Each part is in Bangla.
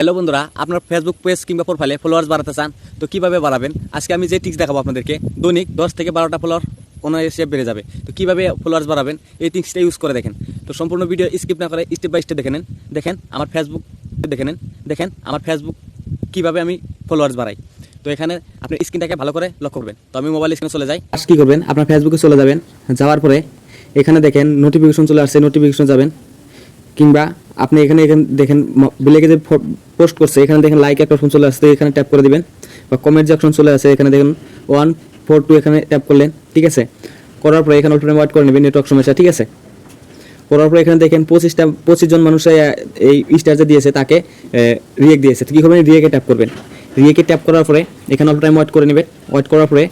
হ্যালো বন্ধুরা, আপনার ফেসবুক পেজ কিংবা প্রোফাইলে ফলোয়ার্স বাড়াতে চান, তো কীভাবে বাড়াবেন? আজকে আমি যে টিক্স দেখাবো আপনাদেরকে, দৈনিক দশ থেকে বারোটা ফলোয়ার এসে বেড়ে যাবে। তো কীভাবে ফলোয়ার্স বাড়াবেন? এই টিক্সটা ইউজ করে দেখেন। তো সম্পূর্ণ ভিডিও স্কিপ না করে স্টেপ বাই স্টেপ দেখে নেন। দেখেন, আমার ফেসবুক দেখে নেন। দেখেন, আমার ফেসবুক কীভাবে আমি ফলোয়ার্স বাড়াই। তো এখানে আপনি স্ক্রিনটাকে ভালো করে লক্ষ্য করবেন। তো আমি মোবাইল স্ক্রিনে চলে যাই। আজ কী করবেন? আপনার ফেসবুকে চলে যাবেন। যাওয়ার পরে এখানে দেখেন নোটিফিকেশন চলে আসছে নোটিফিকেশন যাবেন। কিংবা আপনি এখানে এখানে দেখেন বিলেকে যে পোস্ট করছে, এখানে দেখেন লাইক একটা অপশন চলে আসছে, এখানে ট্যাপ করে দিবেন। বা কমেন্ট যে অপশন চলে আসে, এখানে দেখেন ওয়ান ফোর টু এখানে ট্যাপ করলেন, ঠিক আছে? করার পরে এখানে অল্প ওয়াইট করে নেবেন নেটওয়ার্ক সমস্যা, ঠিক আছে? করার পরে এখানে দেখেন পঁচিশটা পঁচিশ জন মানুষ এই স্টার যে দিয়েছে, তাকে রিয়েক্ট দিয়েছে। কী করবেন? রিয়েকে ট্যাপ করবেন। রিয়েকে ট্যাপ করার পরে এখানে অল্প টাইম ওয়েট করে নেবেন। ওয়েট করার পরে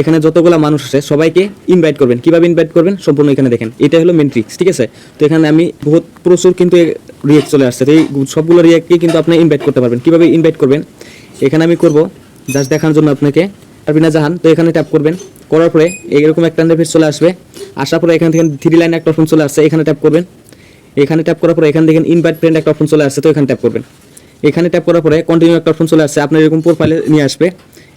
এখানে যতগুলো মানুষ আছে, সবাইকে ইনভাইট করবেন। কীভাবে ইনভাইট করবেন? সম্পূর্ণ এখানে দেখেন। এটা হলো মেন ট্রিক্স ঠিক আছে? তো এখানে আমি বহুত প্রচুর কিন্তু রিয়েক্ট চলে আসছে। তো এই সবগুলো রিয়েক্টকে কিন্তু আপনি ইনভাইট করতে পারবেন। কীভাবে ইনভাইট করবেন? এখানে আমি করব জাস্ট দেখানোর জন্য আপনাকে। আরবিনা জাহান, তো এখানে ট্যাপ করবেন। করার পরে এরকম একটা ইন্টারফেস চলে আসবে। আসার পরে এখান থেকে থ্রি লাইন একটা অপশন চলে আসছে, এখানে ট্যাপ করবেন। এখানে ট্যাপ করার পরে এখানে দেখেন ইনভাইট ফ্রেন্ড একটা অপশন চলে আসছে, তো এখানে ট্যাপ করবেন। এখানে ট্যাপ করার পরে কন্টিনিউ একটা অপশন চলে আসছে, আপনার এরকম প্রোফাইলে নিয়ে আসবে।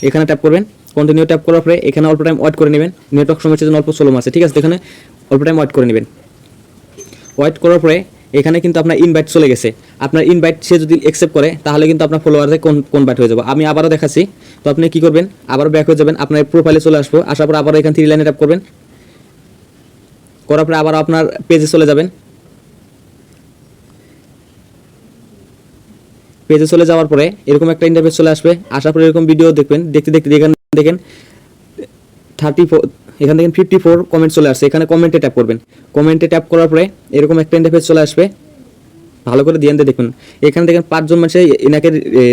এখানে ট্যাপ করবেন কন্টিনিউ ট্যাপ করার পরে এখানে অল্প টাইম ওয়েট করে নেবেন নেটওয়ার্ক সমস্যার জন্য অল্প স্লো আছে, ঠিক আছে? এখানে অল্প টাইম ওয়েট করে নেবেন। ওয়েট করার পরে এখানে কিন্তু আপনার ইনভাইট চলে গেছে। আপনার ইনভাইট সে যদি অ্যাকসেপ্ট করে, তাহলে কিন্তু আপনার ফলোয়ারে কনভার্ট হয়ে যাবে। আমি আবারও দেখাচ্ছি, তো আপনি কি করবেন? আবারও ব্যাক হয়ে যাবেন, আপনার প্রোফাইলে চলে আসব, আসার পর আবার এখানে থ্রি লাইনে ট্যাপ করবেন। করার পরে আবার আপনার পেজে চলে যাবেন। পেজে চলে যাওয়ার পরে এরকম একটা ইন্টারফেস চলে আসবে। আসার পরে এরকম ভিডিও দেখবেন, দেখতে দেখতে, দেখেন দেখেন থার্টি ফোর এখান থেকে ফিফটি ফোর কমেন্ট চলে আসছে। এখানে কমেন্টে ট্যাপ করবেন। কমেন্টে ট্যাপ করার পরে এরকম একটা ইন্টারফেস চলে আসবে। ভালো করে দিয়ে দেখুন। এখানে দেখেন পাঁচজন মানুষ এনাকে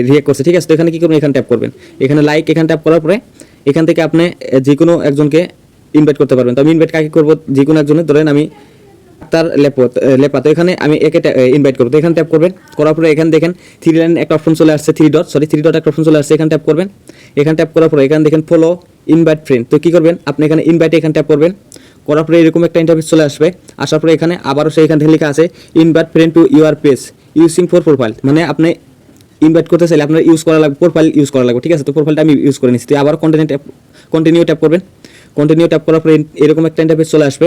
রিয়েক্ট করছে। ঠিক আছে, তো এখানে কী করবেন? এখানে ট্যাপ করবেন। এখানে লাইক এখানে ট্যাপ করার পরে এখান থেকে আপনি যে কোনো একজনকে ইনভাইট করতে পারবেন। তো আমি ইনভাইট কাকে করব? যে কোনো একজনের ধরেন আমি তার লেপত লেপা। তো এখানে আমি একে ইনভাইট করব। তো এখানে ট্যাপ করবেন। করার পরে এখানে দেখেন থ্রি লাইন একটা অপশন চলে আসছে three dot sorry three dot একটা অপশন চলে আসছে, এখানে ট্যাপ করবেন। এখানে ট্যাপ করার পরে এখানে দেখেন ফলো ইনভাইট ফ্রেন্ড তো কী করবেন? আপনি এখানে ইনভাইট এখানে ট্যাপ করবেন। করার পরে এরকম একটা ইন্টারভিউ চলে আসবে। আসার পরে এখানে আবারও সেই এখান থেকে লেখা আছে invite friend to your page using for profile মানে আপনি ইনভাইট করতে চাইলে আপনার ইউজ করা লাগবে প্রোফাইল ইউজ করা লাগবে, ঠিক আছে? তো প্রোফাইলটা আমি ইউজ করে নিচ্ছি। তো আবার কন্টিনিউ ট্যাপ কন্টিনিউ ট্যাপ করবেন। কন্টিনিউ ট্যাপ করার পরে এরকম একটা ইন্টারভিউ চলে আসবে।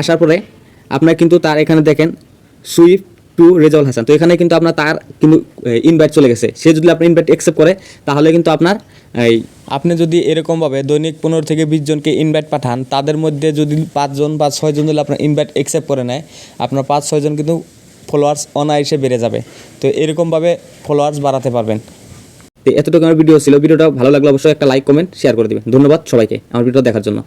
আসার পরে আপনার কিন্তু তার এখানে দেখেন সুইফট টু রেজাউল হাসান। তো এখানে কিন্তু আপনার তার কিন্তু ইনভাইট চলে গেছে। সে যদি আপনার ইনভাইট অ্যাকসেপ্ট করে তাহলে কিন্তু আপনার এই আপনি যদি এরকমভাবে দৈনিক পনেরো থেকে বিশ জনকে ইনভাইট পাঠান তাদের মধ্যে যদি পাঁচজন বা ছয়জন যদি আপনার ইনভাইট অ্যাকসেপ্ট করে নেয় আপনার পাঁচ ছয়জন কিন্তু ফলোয়ার্স অনায়াসে বেড়ে যাবে। তো এরকমভাবে ফলোয়ার্স বাড়াতে পারবেন। তো এতটুকু আমার ভিডিও ছিল। ভিডিওটা ভালো লাগলে অবশ্যই একটা লাইক কমেন্ট শেয়ার করে দেবেন। ধন্যবাদ সবাইকে আমার ভিডিও দেখার জন্য।